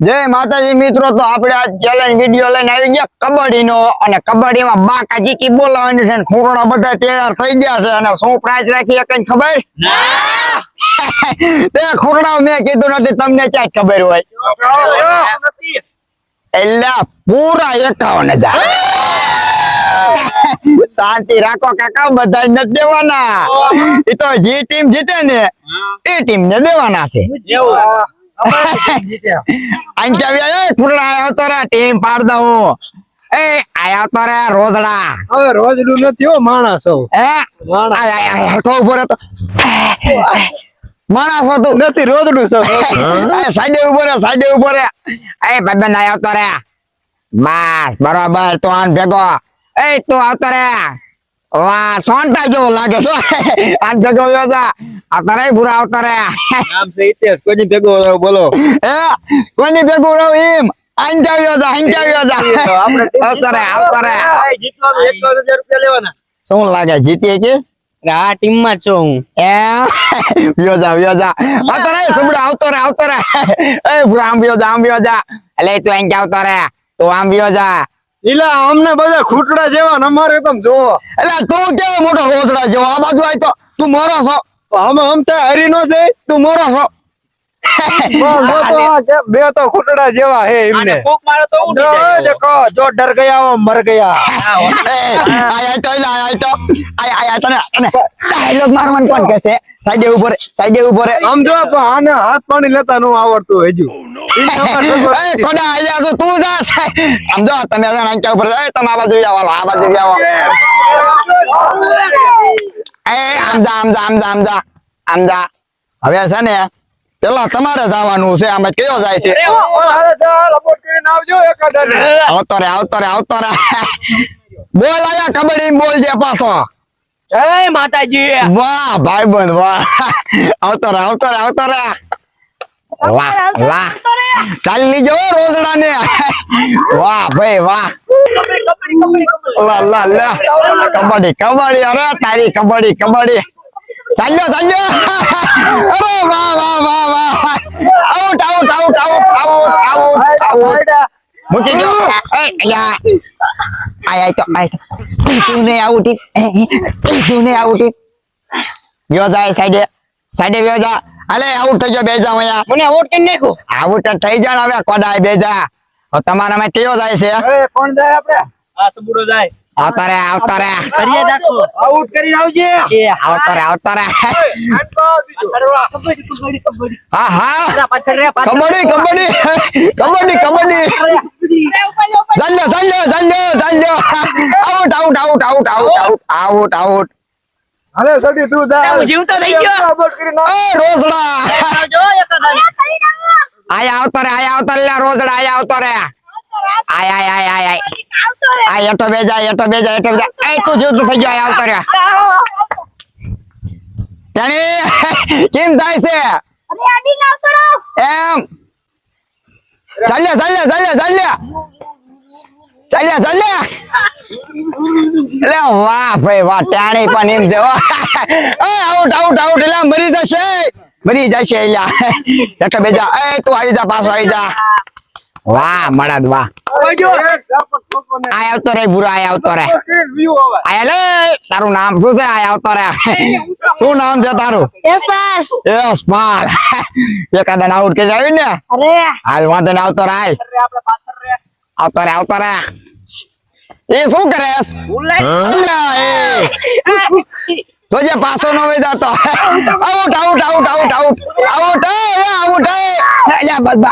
જય માતાજી મિત્રો તો આપણે આ ચેલેન્જ વીડિયો લઈને આવી ગયા કબડ્ડીનો અને કબડ્ડીમાં બાકા જીકી બોલાવાની છે ખોરડા બધા તૈયાર થઈ ગયા છે અને શું પ્રાઇઝ રાખી કઈ ખબર? તે ખોરડા મેં કીધું નથી તમને ક્યાંય ખબર હોય. એટલે પૂરા એકાવન હજાર. શાંતિ રાખો કાકા બધા નથી દેવાના. એ તો જે ટીમ જીતે ને. એ ટીમ ને દેવાના છે. અંકવ્યા એ ફૂલડા આવ્યો તો રે ટીમ પાડ દઉં. એ આયા તો રે રોજડા. હવે રોજનું નથી હો માણસ હો. હે? માણસ. હરખો ઊભો રહે તો માણસ હતું નથી રોજનું સૌ એ સાઈડે ઊભો રે સાઈડે ઊભો રે. એ ભાઈબંધ આયો તો રે. બસ બરોબર તો આન ભેગો. એ તું આવતો રે. વાહ સોંટા જેવો લાગે છે. આ ભેગો થયો છે. અત્યારે ભૂરા અવતારે. નામ છે ઇતિહાસ કોની ભેગો રહ્યો બોલો. એ કોની ભેગો રહ્યો એમ. આંજાવ્યો છે આંજાવ્યો છે. અવતારે અવતારે. જીતવાનું એક રૂપિયા લેવાના. શું લાગે જીતીએ કે? આ ટીમમાં છો હું. એ વ્યોજા વ્યોજા અત્યારે સુબડા આવતો રે આવતો રે એ ભૂરા આમ વ્યોજા આમ વ્યોજા એટલે તું અહીં આવતો રે તું આમ વ્યોજા ઇલા અમને બધા ખૂટડા જેવા અમારે તમે જોવો. એટલે તું કેવો મોટો રોજડા જેવો? આ બાજુ આય તો તું મોરો છો. અમે અમતા હરી નો જાય તું મોરો છો. જો તો બે તો ખૂટડા જેવા હે એમને. કોક મારો તો જો ડર ગયા હો મર ગયા. એ, તો એટલે તો. આય આય તને તને. ડાયલોગ મારવાનું કોણ કહેશે? સાઈડે ઊભો સાઈડે ઊભો આમ જો પણ આને હાથ પાણી લેતા નું આવડતું હજુ. કોડા આયા છો તું જા. આમ જો તમે અંકા ઉપર એ તમે આ બાજુ આવો આ બાજુ આવો એ આમ જા આમ જા આમ જા આમ જા આમ જા. હવે છે ને પેલા તમારે જવાનું છે આમાં કયો જાય છે. આવતો રે આવતો રે આવતો રે બોલ આયા કબડ્ડી બોલ જે પાછો. જય માતાજી. વાહ ભાઈબંધ વાહ. આવતો રે આવતો રે આવતો રે વાહ. વાહ ચાલ લીજો રોજડા ને વાહ ભાઈ વાહ. લા લા લા. કબડ્ડી કબડ્ડી અરે તારી કબડ્ડી કબડ્ડી. ચાલ્યો ચાલ્યો. અરે વાહ વાહ વાહ વાહ. Out out out out out out out મૂકી દો. એ યા આય આય તો આય તો. ને આઉટ તું ને આઉટ વ્યો જાય સાઈડે. સાઈડે વ્યો જા. અલે આઉટ થઈ ગયો બે જાવ અહીંયા. મને આઉટ કરી નાખો આઉટ થઈ જા હવે કોડાય બે જા. હવે તમારામાં કયો જાય છે? એ, કોણ જાય આપણે? આ સબુડો જાય. आउट करे आउट रोजड़ा आया आउट करे आया आउट ले रोजड़ा आया આય આય આય આય આય. આય એટો બે જાય એટો બે જાય એટો બે જાય એ, તું જીવતું થઈ ગયો આવતો રે. તેણી કેમ થાય છે? એમ. ચાલ્યા ચાલ્યા ચાલ્યા ચાલ્યા. ચાલ્યા ચાલ્યા. એટલે વાહ ભાઈ, વાહ, ટાણી પણ એમ છે. આઉટ આઉટ આઉટ એટલે મરી જશે. મરી જશે, એટલે બેજા એ, તું આવી જા, પાછો આવી જા. વાહ મળદ વાહ. આય આવતો રે બુરા આય આવતો રે. વ્યૂ આવે? આયા લે તારું નામ શું છે? આય આવતો રે. શું નામ છે તારું? યસ પાલ એકાદા આઉટ કરી આવી ને હાલ વાંધો ને આવતો રે હાલ. આવતો રે આવતો રે. એ શું કરે? અલ્યા, એ તો જે પાછો ન વઈ જતો. Out out out out out. Out એ આઉટ એ અલ્યા બસ બસ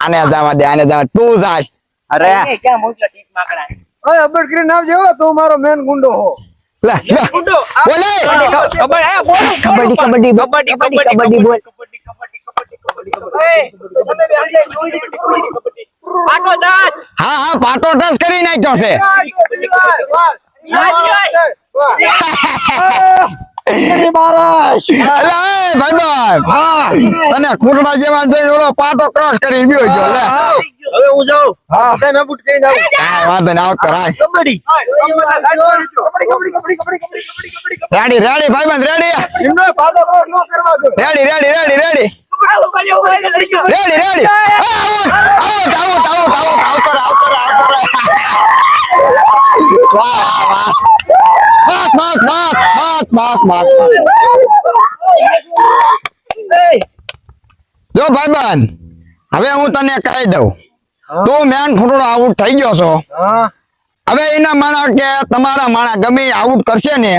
આને આને તું જાશ અરે. ક્યાં મોટલા ટીક માકડા? ઓય અબડ કરી નાવ જેવો તું મારો મેન ગુંડો હો. કબડ્ડી કબડ્ડી. કબડ્ડી કબડ્ડી બોલ. હા હા પાટો ટચ કરી નાખ્યો છે. તને ખૂંટડા જેવા જઈને ઓલો પાટો ક્રોસ કરીને ગયો હવે હું જાઉં. બધાને બૂટ કરીને આવું. કાંઈ વાંધો ના કરાય કબડ્ડી. રેડી રેડી ભાઈબંધ રેડી. એમનો પાડો ક્રોસ ન કરવા દો. Ready ready ready ready. Ready ready. આવો આવો આવો આવો આવતો રે આવતો આવતો રે વાહ વાહ બસ બસ બસ બસ બસ બસ જો ભાઈબંધ હવે હું તને કહી દઉં. તું મેન ફૂટડો આઉટ થઈ ગયો છો. હવે એના માણા કે તમારા માણા ગમે આઉટ કરશે ને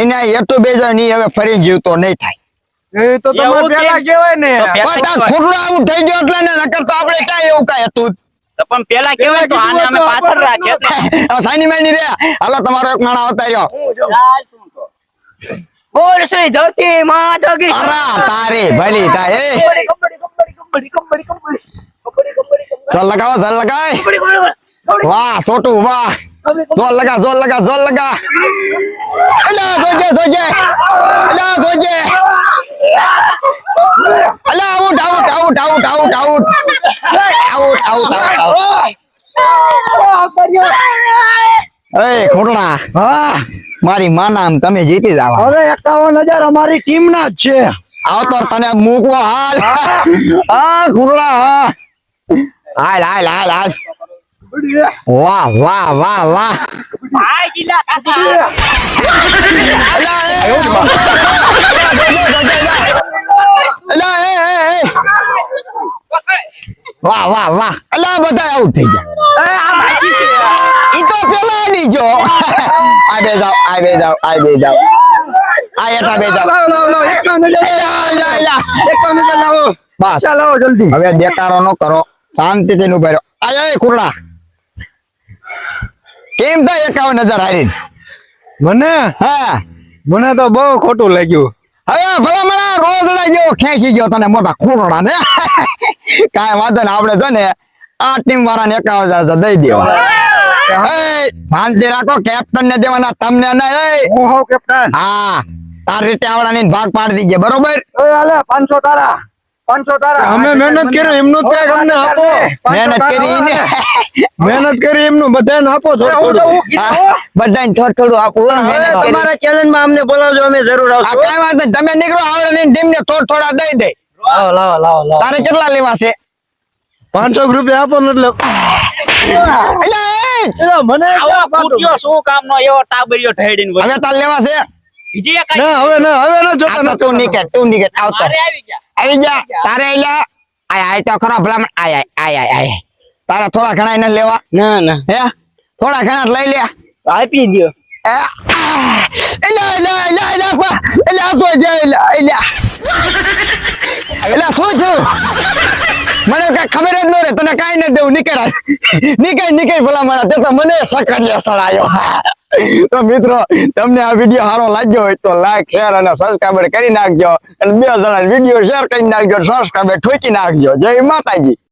એને એટું બે નહીં હવે ફરી જીવતો નહીં થાય. એ તો તમારે પેલા કહેવાય ને. તો પેલા પણ તાર ફૂટડો આઉટ થઈ ગયો એટલે ને નકર તો આપણે ક્યાં એવું કઈ હતું. તો પણ પેલા કેવાય તો આને અમે પાછળ રાખીએ. સાની માની રે હાલો તમારો એક માણા આવતા રહ્યો. બોલ શ્રી ધરતી માતા કી અરા તારી ભલી એ. ચાલ લગાવો ચાલ લગાય. વાહ સોટું વાહ. જોર લગા જોર લગા જોર લગા. અલા જોજે જોજે અલા જોજે અલા out out out out out out. Out out out એ ખોટડા. હા મારી માના આમ તમે જીતી જાવ. અરે એકાવન હજાર અમારી ટીમ ના જ છે. આવતો તને મૂકવા હાલ. હા ખોટડા હા. હાલ હાલ હાલ હાલ. વાહ વાહ વાહ વાહ. વાહ વાહ વાહ. અલા બધા આઉટ થઈ ગયા. ઈ તો પેલા બીજો આ બે જાવ આ બે જાવ આ બે જાવ આ એટા બે જાવ લાવો લાવો લાવો. એકાવન હજાર લા, લા, લા. એકાવન હજાર લાવો. બસ. ચાલો લાવો જલ્દી. હવે દેકારો ન કરો. શાંતિથી ઊભા રહ્યો આય કુરડા કેમ થાય એકાવન હજાર હારી મને? હા. મને તો બહુ ખોટું લાગ્યું. હવે ભલે મને રોજડા જેવો ખેંચી ગયો તને મોટા ખુરડા ને. કાંઈ વાંધો ને આપણે છે ને આ ટીમ વાળાને એકાવન હજાર દઈ દેવા શાંતિ રાખો કેપ્ટન ને દેવાના તમને નહીં હું કેપ્ટન હા તાર રીતે આવડાની ભાગ પાડી દીજે બરોબર? પાંચસો હાલે 500 તારા. 500 તારા. અમે મહેનત કરી એમનું ત્યાગ અમને આપો. મહેનત કરી ને. મહેનત કરી એમનું બધાને આપો થોડું. થોડું બધાને થોડું થોડું આપો તમારા ચેલેન્જમાં અમને બોલાવજો અમે જરૂર આવશું કઈ વાત નહીં. તમે નીકળો આવડાની ટીમ ને થોડ થોડા દઈ દે. લાવો લાવો લાવો લાવો. તારે કેટલા લેવા છે? પાંચસો રૂપિયા આપો ને એટલે અલ્યા, મને શું કામ નો એવો ટાબરિયો ઠેડીને. હવે તાર લેવા છે? બીજી ના હવે ના હવે ના જોતા તું નીકળ તું નીકળ આવતા. આવી ગયા. આવી જા. તારે આયા આય આય તો ખરો ભલામણ આય આય આય આય તારા થોડા ઘણા એને લેવા. ના ના. હે? થોડા ઘણા લઈ લે. આપી દો એલા એલા એલા એલા પા એલા તો જે એલા એલા એલા શું થયું? મને કઈ ખબર જ ન રે તને કાઈ ન દેવું નીકળ. નીકળ નીકળ ભલા મારા. તે તો મને સકરિયા સડાયો તો મિત્રો, તમને આ વીડિયો સારો લાગ્યો હોય તો લાઈક શેર અને સબસ્ક્રાઈબર કરી નાખજો. અને બે જણા વીડિયો શેર કરી નાખજો સબસ્ક્રાઈબર ઠોકી નાખજો. જય માતાજી.